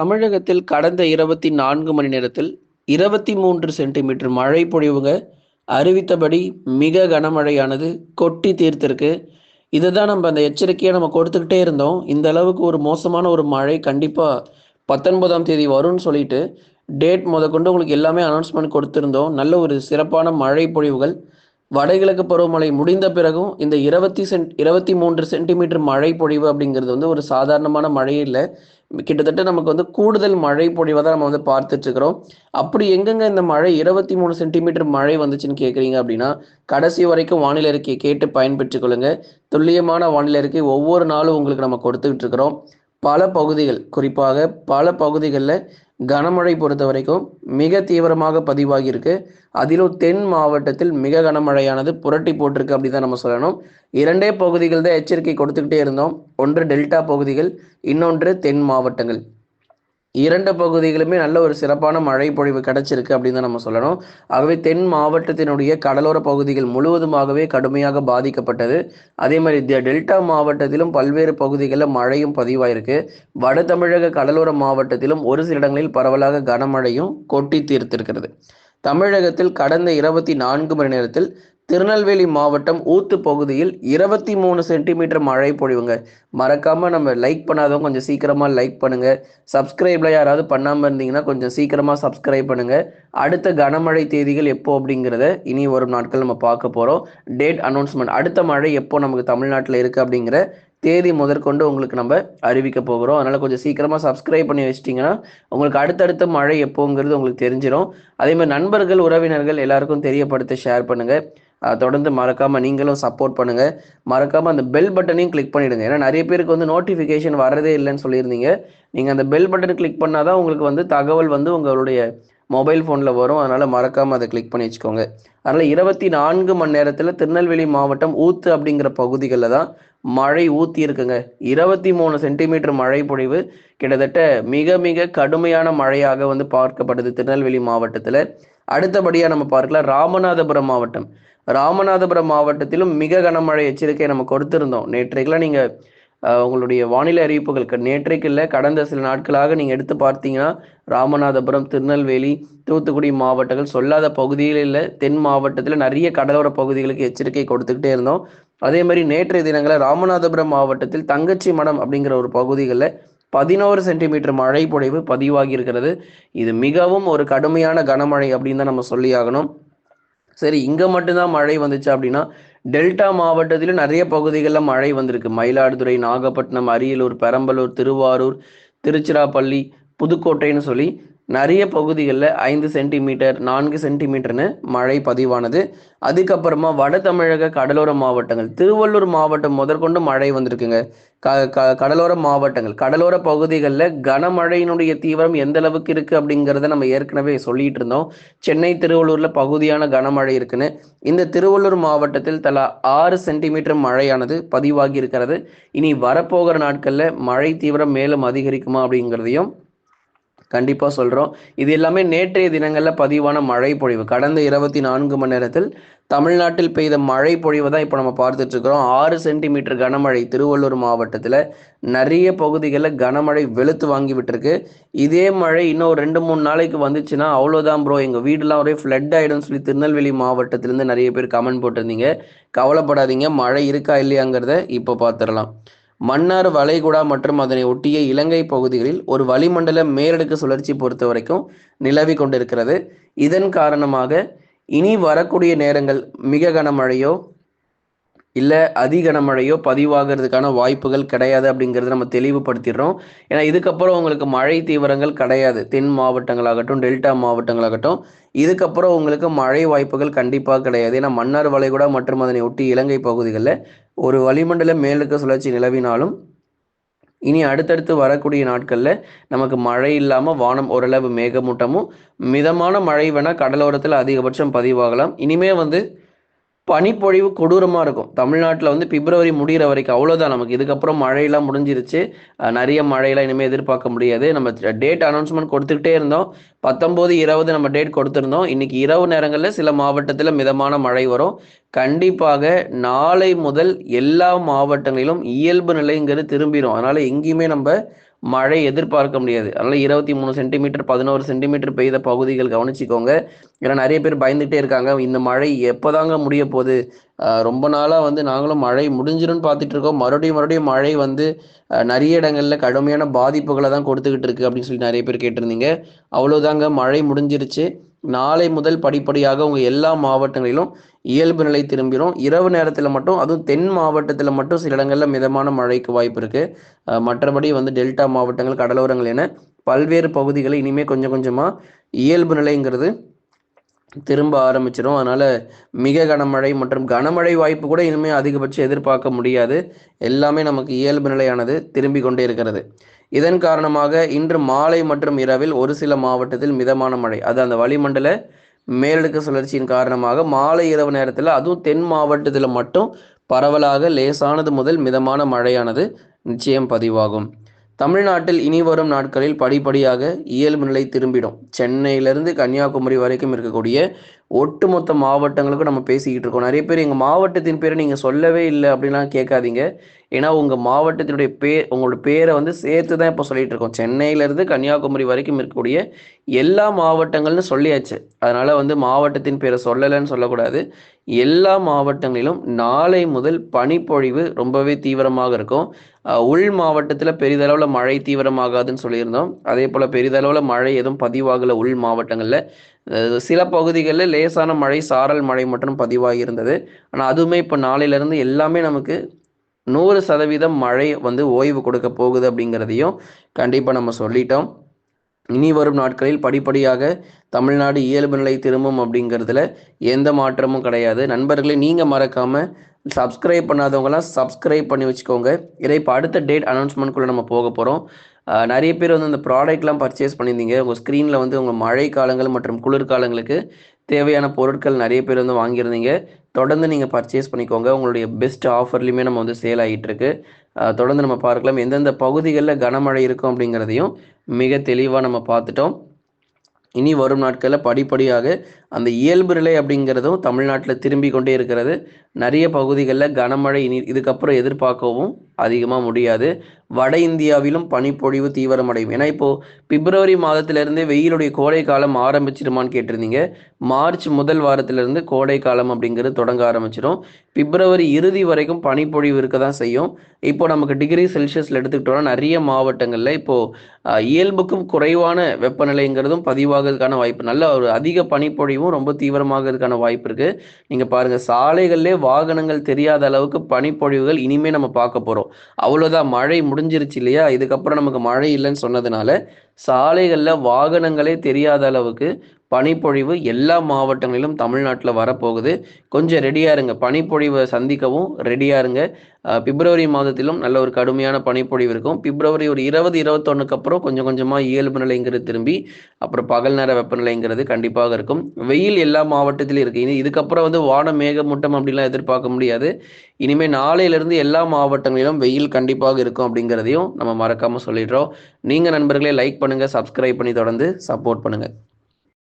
தமிழகத்தில் கடந்த இருபத்தி நான்கு மணி நேரத்தில் இருபத்தி மூன்று சென்டிமீட்டர் மழை பொழிவுங்க அறிவித்தபடி மிக கனமழையானது கொட்டி தீர்த்திருக்கு. இதுதான் நம்ம அந்த எச்சரிக்கையை நம்ம கொடுத்துக்கிட்டே இருந்தோம். இந்த அளவுக்கு ஒரு மோசமான ஒரு மழை கண்டிப்பாக பத்தொன்பதாம் தேதி வரும்னு சொல்லிட்டு டேட் முதற்கொண்டு உங்களுக்கு எல்லாமே அனௌன்ஸ்மெண்ட் கொடுத்துருந்தோம். நல்ல ஒரு சிறப்பான மழை பொழிவுகள். வடகிழக்கு பருவமழை முடிந்த பிறகும் இந்த இருபத்தி சென்ட் இருபத்தி மூன்று சென்டிமீட்டர் மழை பொழிவு அப்படிங்கிறது வந்து ஒரு சாதாரணமான மழை இல்லை. கிட்டத்தட்ட நமக்கு வந்து கூடுதல் மழை பொழிவை தான் நம்ம வந்து பார்த்துட்டு இருக்கிறோம் அப்படி எங்கெங்க இந்த மழை இருபத்தி மூணு சென்டிமீட்டர் மழை வந்துச்சுன்னு கேட்குறீங்க அப்படின்னா கடைசி வரைக்கும் வானிலை அறிக்கையை கேட்டு பயன்பெற்றுக் கொள்ளுங்க துல்லியமான வானிலை அறிக்கை ஒவ்வொரு நாளும் உங்களுக்கு நம்ம கொடுத்துக்கிட்டு இருக்கிறோம். பல பகுதிகள் குறிப்பாக பல பகுதிகளில் கனமழை பொறுத்த வரைக்கும் மிக தீவிரமாக பதிவாகியிருக்கு. அதிலும் தென் மாவட்டத்தில் மிக கனமழையானது புரட்டி போட்டிருக்கு அப்படி தான் நம்ம சொல்லணும். இரண்டே பகுதிகள் தான் எச்சரிக்கை கொடுத்துக்கிட்டே இருந்தோம். ஒன்று டெல்டா பகுதிகள் இன்னொன்று தென் மாவட்டங்கள். இரண்டு பகுதிகளுமே நல்ல ஒரு சிறப்பான மழை பொழிவு கிடைச்சிருக்கு அப்படின்னு தான் நம்ம சொல்லணும். ஆகவே தென் மாவட்டத்தினுடைய கடலோர பகுதிகள் முழுவதுமாகவே கடுமையாக பாதிக்கப்பட்டது. அதே மாதிரி டெல்டா மாவட்டத்திலும் பல்வேறு பகுதிகளில் மழையும் பதிவாயிருக்கு. வட தமிழக கடலோர மாவட்டத்திலும் ஒரு சில இடங்களில் பரவலாக கனமழையும் கொட்டி தீர்த்திருக்கிறது. தமிழகத்தில் கடந்த இருபத்தி நான்கு மணி நேரத்தில் திருநெல்வேலி மாவட்டம் ஊத்து பகுதியில் இருபத்தி மூணு சென்டிமீட்டர் மழை பொழிவுங்க. மறக்காம நம்ம லைக் பண்ணாதவங்க கொஞ்சம் சீக்கிரமா லைக் பண்ணுங்க. சப்ஸ்கிரைப்ல யாராவது பண்ணாம இருந்தீங்கன்னா கொஞ்சம் சீக்கிரமா சப்ஸ்கிரைப் பண்ணுங்க. அடுத்த கனமழை தேதிகள் எப்போ அப்படிங்கிறத இனி வரும் நாட்கள் நம்ம பார்க்க போறோம். டேட் அனௌன்ஸ்மெண்ட் அடுத்த மழை எப்போ நமக்கு தமிழ்நாட்டில் இருக்கு அப்படிங்கிற தேதி முதற்கொண்டு உங்களுக்கு நம்ம அறிவிக்க போகிறோம். அதனால கொஞ்சம் சீக்கிரமாக சப்ஸ்கிரைப் பண்ணி வச்சிட்டிங்கன்னா உங்களுக்கு அடுத்தடுத்த மழை எப்போங்கிறது உங்களுக்கு தெரிஞ்சிடும் அதே மாதிரி நண்பர்கள் உறவினர்கள் எல்லாருக்கும் தெரியப்படுத்த ஷேர் பண்ணுங்கள் தொடர்ந்து மறக்காமல் நீங்களும் சப்போர்ட் பண்ணுங்க. மறக்காமல் அந்த பெல் பட்டனையும் கிளிக் பண்ணிடுங்க. ஏன்னா நிறைய பேருக்கு வந்து நோட்டிஃபிகேஷன் வரதே இல்லைன்னு சொல்லியிருந்தீங்க. நீங்கள் அந்த பெல் பட்டன் கிளிக் பண்ணாதான் உங்களுக்கு வந்து தகவல் வந்து உங்களுடைய மொபைல் ஃபோனில் வரும். அதனால் மறக்காமல் அதை கிளிக் பண்ணி வச்சுக்கோங்க. அதனால் இருபத்தி நான்கு மணி நேரத்தில் திருநெல்வேலி மாவட்டம் ஊத்து அப்படிங்கிற பகுதிகளில் தான் மழை ஊற்றி இருக்குங்க. இருபத்தி மூணு சென்டிமீட்டர் மழை பொழிவு. கிட்டத்தட்ட மிக மிக கடுமையான மழையாக வந்து பார்க்கப்படுது திருநெல்வேலி மாவட்டத்தில். அடுத்தபடியாக நம்ம பார்க்கலாம் ராமநாதபுரம் மாவட்டம். ராமநாதபுரம் மாவட்டத்திலும் மிக கனமழை எச்சரிக்கை நம்ம கொடுத்திருந்தோம். நேற்றைக்கெல்லாம் நீங்க உங்களுடைய வானிலை அறிவிப்புகள் நேற்றைக்கு இல்லை கடந்த சில நாட்களாக நீங்க எடுத்து பார்த்தீங்கன்னா ராமநாதபுரம் திருநெல்வேலி தூத்துக்குடி மாவட்டங்கள் சொல்லாத பகுதியில் இல்லை தென் மாவட்டத்தில் நிறைய கடலோர பகுதிகளுக்கு எச்சரிக்கை கொடுத்துக்கிட்டே இருந்தோம். அதே மாதிரி நேற்றைய தினங்களில் ராமநாதபுரம் மாவட்டத்தில் தங்கச்சி மடம் அப்படிங்கிற ஒரு பகுதிகளில் பதினோரு சென்டிமீட்டர் மழை பொழிவு பதிவாகி இருக்கிறது. இது மிகவும் ஒரு கடுமையான கனமழை அப்படின்னு தான் நம்ம சொல்லி ஆகணும். சரி இங்க மட்டும்தான் மழை வந்துச்சு அப்படின்னா டெல்டா மாவட்டத்திலும் நிறைய பகுதிகளில் மழை வந்திருக்கு. மயிலாடுதுறை நாகப்பட்டினம் அரியலூர் பெரம்பலூர் திருவாரூர் திருச்சிராப்பள்ளி புதுக்கோட்டைன்னு சொல்லி நிறைய பகுதிகளில் ஐந்து சென்டிமீட்டர் நான்கு சென்டிமீட்டர்னு மழை பதிவானது. அதுக்கப்புறமா வட தமிழக கடலோர மாவட்டங்கள் திருவள்ளூர் மாவட்டம் முதற்கொண்டு மழை வந்திருக்குங்க. க க கடலோர மாவட்டங்கள் கடலோர பகுதிகளில் கனமழையினுடைய தீவிரம் எந்த அளவுக்கு இருக்குது அப்படிங்கிறத நம்ம ஏற்கனவே சொல்லிட்டு இருந்தோம். சென்னை திருவள்ளூரில் பகுதியான கனமழை இருக்குன்னு. இந்த திருவள்ளூர் மாவட்டத்தில் தலா ஆறு சென்டிமீட்டர் மழையானது பதிவாகி இருக்கிறது. இனி வரப்போகிற நாட்களில் மழை தீவிரம் மேலும் அதிகரிக்குமா அப்படிங்கிறதையும் கண்டிப்பாக சொல்கிறோம் இது எல்லாமே நேற்றைய தினங்களில் பதிவான மழை பொழிவு கடந்த இருபத்தி நான்கு மணி நேரத்தில் தமிழ்நாட்டில் பெய்த மழை பொழிவு தான் இப்போ நம்ம பார்த்துட்டு இருக்கிறோம். ஆறு சென்டிமீட்டர் கனமழை திருவள்ளூர் மாவட்டத்தில் நிறைய பகுதிகளில் கனமழை வெளுத்து வாங்கி விட்டுருக்கு. இதே மழை இன்னும் ஒரு ரெண்டு மூணு நாளைக்கு வந்துச்சுன்னா அவ்வளோதான் ப்ரோ எங்கள் வீடெல்லாம் ஒரே ஃப்ளட் ஆகிடும்னு சொல்லி திருநெல்வேலி மாவட்டத்திலேருந்து நிறைய பேர் கமெண்ட் போட்டிருந்தீங்க. கவலைப்படாதீங்க. மழை இருக்கா இல்லையாங்கிறத இப்போ பார்த்துடலாம். மன்னார் வளைகுடா மற்றும் அதனை ஒட்டிய இலங்கை பகுதிகளில் ஒரு வளிமண்டல மேலடுக்கு சுழற்சி பொறுத்த வரைக்கும் நிலவி கொண்டிருக்கிறது. இதன் காரணமாக இனி வரக்கூடிய நேரங்கள் மிக கனமழையோ இல்லை அதி கனமழையோ பதிவாகிறதுக்கான வாய்ப்புகள் கிடையாது அப்படிங்கிறத நம்ம தெளிவுபடுத்திடுறோம். ஏன்னா இதுக்கப்புறம் உங்களுக்கு மழை தீவிரங்கள் கிடையாது. தென் மாவட்டங்களாகட்டும் டெல்டா மாவட்டங்களாகட்டும் இதுக்கப்புறம் உங்களுக்கு மழை வாய்ப்புகள் கண்டிப்பாக கிடையாது. ஏன்னா மன்னார் வளைகுடா மற்றும் அதனை ஒட்டி இலங்கை பகுதிகளில் ஒரு வளிமண்டல மேலுக்கு சுழற்சி நிலவினாலும் இனி அடுத்தடுத்து வரக்கூடிய நாட்களில் நமக்கு மழை இல்லாமல் வானம் ஓரளவு மேகமூட்டமும் மிதமான மழை வேணால் கடலோரத்தில் அதிகபட்சம் பதிவாகலாம். இனிமே வந்து பனிப்பொழிவு கொடூரமாக இருக்கும். தமிழ்நாட்டில் வந்து பிப்ரவரி முடிகிற வரைக்கும் அவ்வளோதான் நமக்கு. இதுக்கப்புறம் மழையெல்லாம் முடிஞ்சிருச்சு. நிறைய மழையெல்லாம் இனிமேல் எதிர்பார்க்க முடியாது. நம்ம டேட் அனௌன்ஸ்மெண்ட் கொடுத்துக்கிட்டே இருந்தோம். பத்தொம்போது இருபது நம்ம டேட் கொடுத்துருந்தோம். இன்றைக்கி இரவு நேரங்களில் சில மாவட்டத்தில் மிதமான மழை வரும். கண்டிப்பாக நாளை முதல் எல்லா மாவட்டங்களிலும் இயல்பு நிலைங்கிறது திரும்பிடும் அதனால் எங்கேயுமே நம்ம மழை எதிர்பார்க்க முடியாது. அதனால் இருபத்தி மூணு சென்டிமீட்டர் பதினோரு சென்டிமீட்டர் பெய்த பகுதிகள் கவனிச்சிக்கோங்க. ஏன்னா நிறைய பேர் பயந்துகிட்டே இருக்காங்க. இந்த மழை எப்போதாங்க முடிய போகுது? ரொம்ப நாளாக வந்து நாங்களும் மழை முடிஞ்சிரும்னு பார்த்துட்டு இருக்கோம். மறுபடியும் மறுபடியும் மழை வந்து நிறைய இடங்களில் கடுமையான பாதிப்புகளை தான் கொடுத்துக்கிட்டு இருக்கு அப்படின்னு சொல்லி நிறைய பேர் கேட்டிருந்தீங்க. அவ்வளோதாங்க மழை முடிஞ்சிருச்சு. நாளை முதல் படிப்படியாக உங்கள் எல்லா மாவட்டங்களிலும் இயல்பு நிலை திரும்பிடும் இரவு நேரத்தில் மட்டும் அதுவும் தென் மாவட்டத்தில் மட்டும் சில இடங்களில் மிதமான மழைக்கு வாய்ப்பு இருக்குது மற்றபடி வந்து டெல்டா மாவட்டங்கள் கடலோரங்கள் என பல்வேறு பகுதிகளை இனிமேல் கொஞ்சம் கொஞ்சமாக இயல்பு நிலைங்கிறது திரும்ப ஆரம்பிச்சிடும் அதனால் மிக கனமழை மற்றும் கனமழை வாய்ப்பு கூட இனிமேல் அதிகபட்சம் எதிர்பார்க்க முடியாது. எல்லாமே நமக்கு இயல்பு நிலையானது திரும்பி கொண்டே இருக்கிறது. இதன் காரணமாக இன்று மாலை மற்றும் இரவில் ஒரு சில மாவட்டத்தில் மிதமான மழை. அது அந்த வளிமண்டல மேலடுக்கு சுழற்சியின் காரணமாக மாலை இரவு நேரத்தில் அதுவும் தென் மாவட்டத்தில் மட்டும் பரவலாக லேசானது முதல் மிதமான மழையானது நிச்சயம் பதிவாகும். தமிழ்நாட்டில் இனி வரும் நாட்களில் படிப்படியாக இயல்பு நிலை திரும்பிடும். சென்னையிலிருந்து கன்னியாகுமரி வரைக்கும் இருக்கக்கூடிய ஒட்டுமொத்த மாவட்டங்களுக்கும் நம்ம பேசிக்கிட்டு இருக்கோம். நிறைய பேர் எங்கள் மாவட்டத்தின் பேரை நீங்கள் சொல்லவே இல்லை அப்படின்லாம் கேட்காதீங்க. ஏன்னா உங்கள் மாவட்டத்தினுடைய பேர் உங்களோட பேரை வந்து சேர்த்து தான் இப்போ சொல்லிட்டு இருக்கோம். சென்னையிலேருந்து கன்னியாகுமரி வரைக்கும் இருக்கக்கூடிய எல்லா மாவட்டங்கள்னு சொல்லியாச்சு. அதனால் வந்து மாவட்டத்தின் பேரை சொல்லலைன்னு சொல்லக்கூடாது. எல்லா மாவட்டங்களிலும் நாளை முதல் பனிப்பொழிவு ரொம்பவே தீவிரமாக இருக்கும். உள் மாவட்டத்தில் பெரிதளவில் மழை தீவிரமாகாதுன்னு சொல்லியிருந்தோம். அதே போல் பெரிதளவில் மழை எதுவும் பதிவாகலை உள் மாவட்டங்களில். சில பகுதிகளில் லேசான மழை சாரல் மழை மட்டும் பதிவாகி இருந்தது ஆனால் அதுவுமே இப்போ நாளையிலேருந்து எல்லாமே நமக்கு நூறு சதவீதம் மழை வந்து ஓய்வு கொடுக்க போகுது அப்படிங்கிறதையும் கண்டிப்பாக நம்ம சொல்லிட்டோம். இனி வரும் நாட்களில் படிப்படியாக தமிழ்நாடு இயல்பு நிலை திரும்பும் அப்படிங்கிறதுல எந்த மாற்றமும் கிடையாது. நண்பர்களே நீங்கள் மறக்காமல் சப்ஸ்கிரைப் பண்ணாதவங்களாம் சப்ஸ்கிரைப் பண்ணி வச்சுக்கோங்க. இதை இப்போ அடுத்த டேட் அனௌன்ஸ்மெண்ட்குள்ளே நம்ம போக போகிறோம் நிறைய பேர் வந்து இந்த ப்ராடக்ட்லாம் பர்ச்சேஸ் பண்ணியிருந்தீங்க. உங்கள் ஸ்க்ரீனில் வந்து உங்கள் மழை காலங்கள் மற்றும் குளிர்காலங்களுக்கு தேவையான பொருட்கள் நிறைய பேர் வந்து வாங்கியிருந்தீங்க. தொடர்ந்து நீங்கள் பர்ச்சேஸ் பண்ணிக்கோங்க. உங்களுடைய பெஸ்ட் ஆஃபர்லையுமே நம்ம வந்து சேல் ஆகிட்டுருக்கு தொடர்ந்து நம்ம பார்க்கலாம். எந்தெந்த பகுதிகளில் கனமழை இருக்கும் அப்படிங்கிறதையும் மிக தெளிவாக நம்ம பார்த்துட்டோம். இனி வரும் நாட்களில் படிப்படியாக அந்த இயல்பு நிலை அப்படிங்கிறதும் தமிழ்நாட்டில் திரும்பி கொண்டே இருக்கிறது. நிறைய பகுதிகளில் கனமழை இனி இதுக்கப்புறம் எதிர்பார்க்கவும் அதிகமாக முடியாது. வட இந்தியாவிலும் பனிப்பொழிவு தீவிரமடையும். ஏன்னா இப்போது பிப்ரவரி மாதத்திலிருந்தே வெயிலுடைய கோடை காலம் ஆரம்பிச்சிருமான்னு கேட்டிருந்தீங்க. மார்ச் முதல் வாரத்திலிருந்து கோடை காலம் அப்படிங்கிறது தொடங்க ஆரம்பிச்சிடும் பிப்ரவரி இறுதி வரைக்கும் பனிப்பொழிவு இருக்க தான் செய்யும். இப்போ நமக்கு டிகிரி செல்சியஸில் எடுத்துக்கிட்டோம்னா நிறைய மாவட்டங்களில் இப்போது இயல்புக்கும் குறைவான வெப்பநிலைங்கிறதும் பதிவாகிறதுக்கான வாய்ப்பு. நல்ல ஒரு அதிக பனிப்பொழிவு பனிப்பொழிவும் ரொம்ப தீவிரமாகிறதுக்கான வாய்ப்பு இருக்குது நீங்கள் பாருங்கள் சாலைகளிலே வாகனங்கள் தெரியாத அளவுக்கு பனிப்பொழிவுகள் இனிமேல் நம்ம பார்க்க போகிறோம் அவ்வளோதான் மழை முடிஞ்சிருச்சு இல்லையா? இதுக்கப்புறம் நமக்கு மழை இல்லைன்னு சொன்னதுனால சாலைகளில் வாகனங்களே தெரியாத அளவுக்கு பனிப்பொழிவு எல்லா மாவட்டங்களிலும் தமிழ்நாட்டில் வரப்போகுது. கொஞ்சம் ரெடியாக இருங்க. பனிப்பொழிவை சந்திக்கவும் ரெடியாக இருங்க. பிப்ரவரி மாதத்திலும் நல்ல ஒரு கடுமையான பனிப்பொழிவு இருக்கும். பிப்ரவரி ஒரு இருபது இருபத்தொன்னுக்கு அப்புறம் கொஞ்சம் கொஞ்சமாக இயல்பு நிலைங்கிறது திரும்பி அப்புறம் பகல் நேர வெப்பநிலைங்கிறது கண்டிப்பாக இருக்கும். வெயில் எல்லா மாவட்டத்திலும் இருக்குது இனி இதுக்கப்புறம் வந்து வான மேகமூட்டம் அப்படிலாம் எதிர்பார்க்க முடியாது. இனிமேல் நாளையிலிருந்து எல்லா மாவட்டங்களிலும் வெயில் கண்டிப்பாக இருக்கும் அப்படிங்கிறதையும் நம்ம மறக்காமல் சொல்லிடுறோம். நீங்கள் நண்பர்களே லைக் பண்ணுங்கள் சப்ஸ்கிரைப் பண்ணி தொடர்ந்து சப்போர்ட் பண்ணுங்கள்